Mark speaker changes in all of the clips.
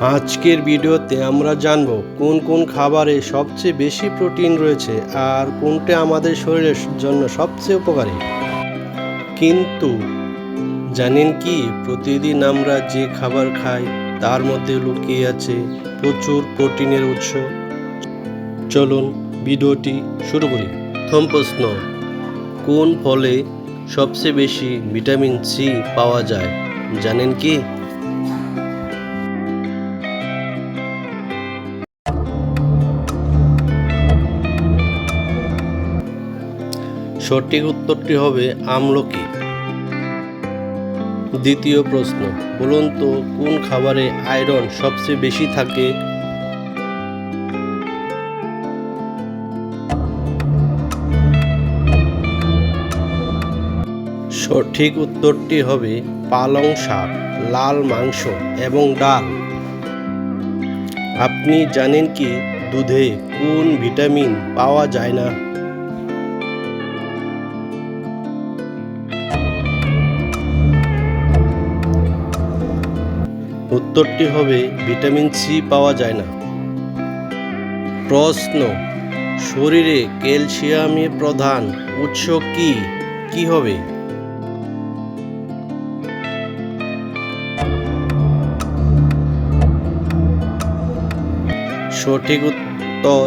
Speaker 1: আজকের ভিডিওতে আমরা জানব কোন কোন খাবারে সবচেয়ে বেশি প্রোটিন রয়েছে আর কোনটা আমাদের শরীরের জন্য সবচেয়ে উপকারী। কিন্তু জানেন কি, প্রতিদিন আমরা যে খাবার খাই তার মধ্যে লুকিয়ে আছে প্রচুর প্রোটিনের উৎস। চলুন ভিডিওটি শুরু করি। প্রথম প্রশ্ন, কোন ফলে সবচেয়ে বেশি ভিটামিন সি পাওয়া যায়? জানেন কি? সঠিক উত্তরটি হবে আমলকি। দ্বিতীয় প্রশ্ন, বলুন তো কোন খাবারে আয়রন সবচেয়ে বেশি থাকে? সঠিক উত্তরটি হবে পালং শাক, লাল মাংস এবং ডাল। আপনি জানেন কি দুধে কোন ভিটামিন পাওয়া যায় না? উত্তরটি হবে, ভিটামিন সি পাওয়া যায় না। প্রশ্ন, শরীরে ক্যালসিয়ামের প্রধান উৎস কি? কি হবে? সঠিক উত্তর,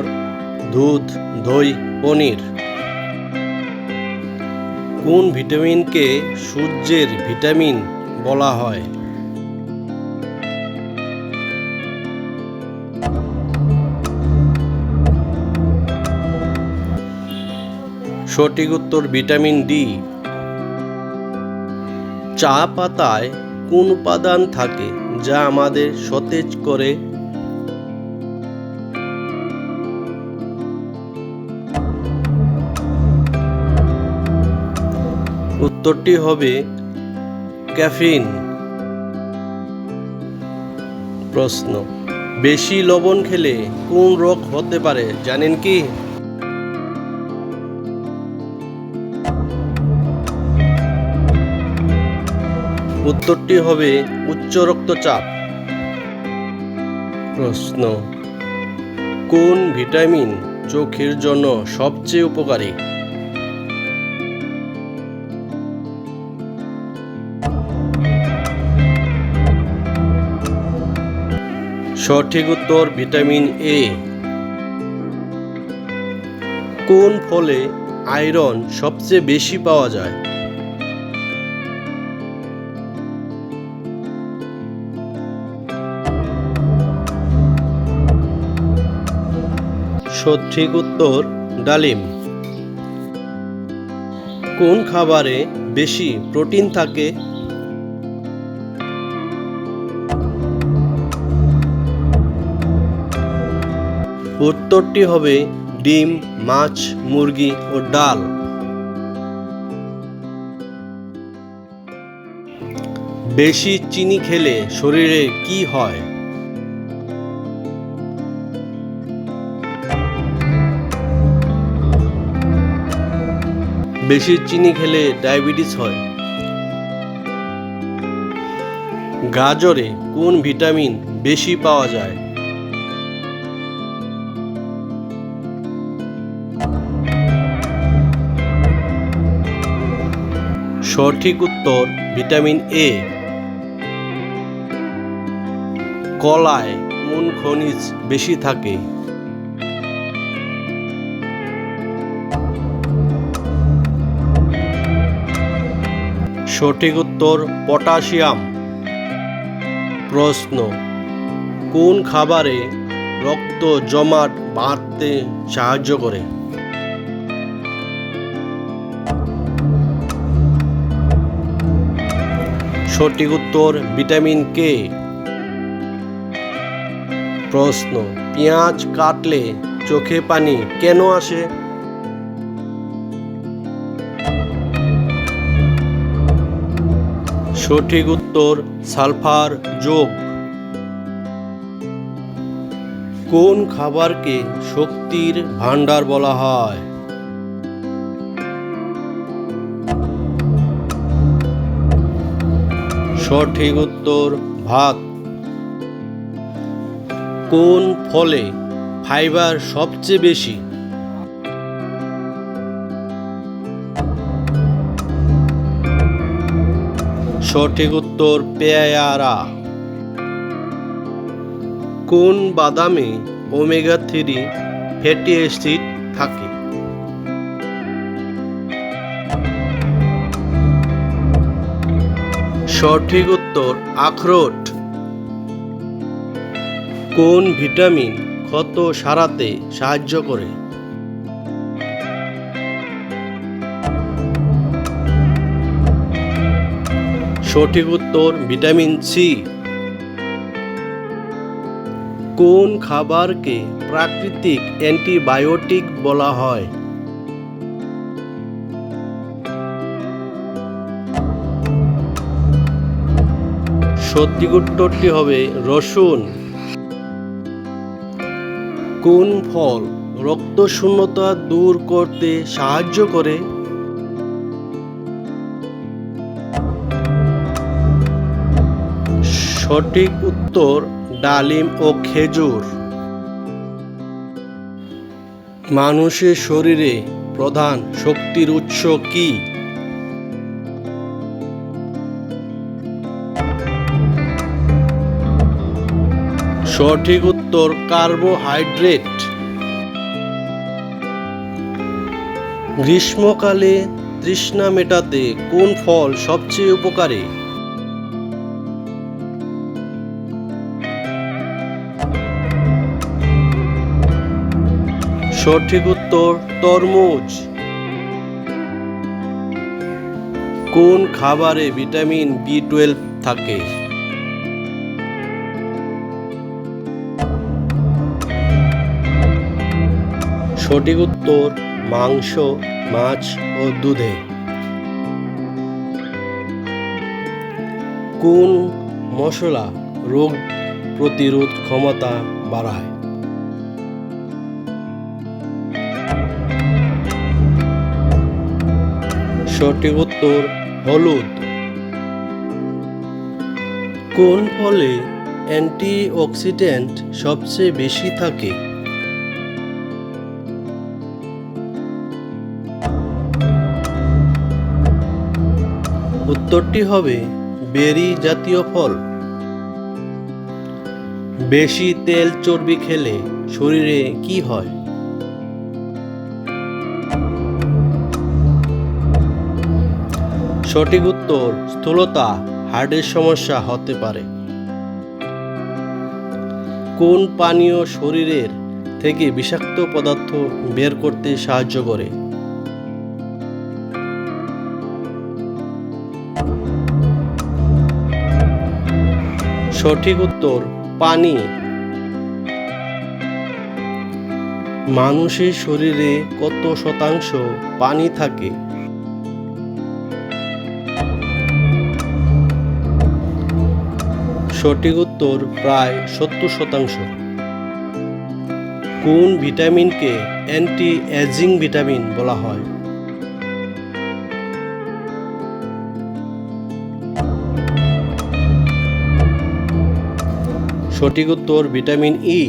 Speaker 1: দুধ, দই, পনির। কোন ভিটামিনকে সূর্যের ভিটামিন বলা হয়? সঠিক উত্তর ভিটামিন ডি। চা পাতায় কোন উপাদান থাকে যা আমাদের সতেজ করে? উত্তরটি হবে ক্যাফিন। প্রশ্ন, বেশি লবণ খেলে কোন রোগ হতে পারে জানেন কি? উত্তরটি হবে উচ্চ রক্তচাপ। প্রশ্ন, কোন ভিটামিন চোখের জন্য সবচেয়ে উপকারী? সঠিক উত্তর ভিটামিন এ কোন ফলে আয়রন সবচেয়ে বেশি পাওয়া যায়? সঠিক উত্তর ডালিম। কোন খাবারে বেশি প্রোটিন থাকে? উত্তরটি হবে ডিম, মাছ, মুরগি ও ডাল। বেশি চিনি খেলে শরীরে কি হয়? বেশি চিনি খেলে ডায়াবেটিস হয়। গাজরে কোন ভিটামিন বেশি পাওয়া যায়? সঠিক উত্তর ভিটামিন এ। কলায় কোন খনিজ বেশি থাকে? সঠিক উত্তর পটাশিয়াম। প্রশ্ন, কোন খাবারে রক্ত জমাট বাঁধতে সাহায্য করে? সঠিক উত্তর ভিটামিন কে। প্রশ্ন, পেঁয়াজ কাটলে চোখে পানি কেন আসে? সঠিক উত্তর সালফার যোগ। কোন খাবারকে শক্তির ভান্ডার বলা হয়? সঠিক উত্তর ভাত। কোন ফলে ফাইবার সবচেয়ে বেশি? সঠিক উত্তর পেয়ারা কোন বাদামে ওমেগা থ্রি ফ্যাটি অ্যাসিড থাকে? সঠিক উত্তর আখরোট। কোন ভিটামিন ক্ষত সারাতে সাহায্য করে? সঠিক উত্তর ভিটামিন সি কোন খাবারকে প্রাকৃতিক অ্যান্টিবায়োটিক বলা হয়? সঠিক উত্তরটি হবে রসুন। কোন ফল রক্ত শূন্যতা দূর করতে সাহায্য করে? সঠিক উত্তর ডালিম ও খেজুর। মানুষের শরীরে প্রধান শক্তির উৎস কি? সঠিক উত্তর কার্বোহাইড্রেট। গ্রীষ্মকালে তৃষ্ণা মেটাতে কোন ফল সবচেয়ে উপকারী? সঠিক উত্তর তরমুজ। কোন খাবারে ভিটামিন বি টুয়েলভ থাকে? সঠিক উত্তর মাংস, মাছ ও দুধে। কোন মশলা রোগ প্রতিরোধ ক্ষমতা বাড়ায়? সঠিক উত্তর হলুদ। কোন ফলে অ্যান্টিঅক্সিডেন্ট সবচেয়ে বেশি থাকে? উত্তরটি হবে বেরি জাতীয় ফল। বেশি তেল চর্বি খেলে শরীরে কি হয়? সঠিক উত্তর, স্থূলতা, হার্টের সমস্যা হতে পারে। কোন পানীয় শরীরের থেকে বিষাক্ত পদার্থ বের করতে সাহায্য করে? সঠিক উত্তর, পানি। মানুষের শরীরে কত শতাংশ পানি থাকে? সঠিক উত্তর প্রায় সত্তর শতাংশ। কোন ভিটামিনকে অ্যান্টি এজিং ভিটামিন বলা হয়? সঠিক উত্তর ভিটামিন ই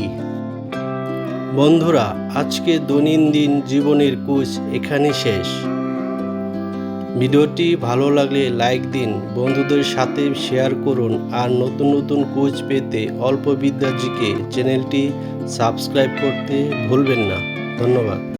Speaker 1: বন্ধুরা, আজকে দৈনন্দিন জীবনের কুচ এখানে শেষ। ভিডিওটি ভালো লাগলে লাইক দিন, বন্ধুদের সাথে শেয়ার করুন আর নতুন নতুন কোচ পেতে অল্প বিদ্যাজিকে চ্যানেলটি সাবস্ক্রাইব করতে ভুলবেন না। ধন্যবাদ।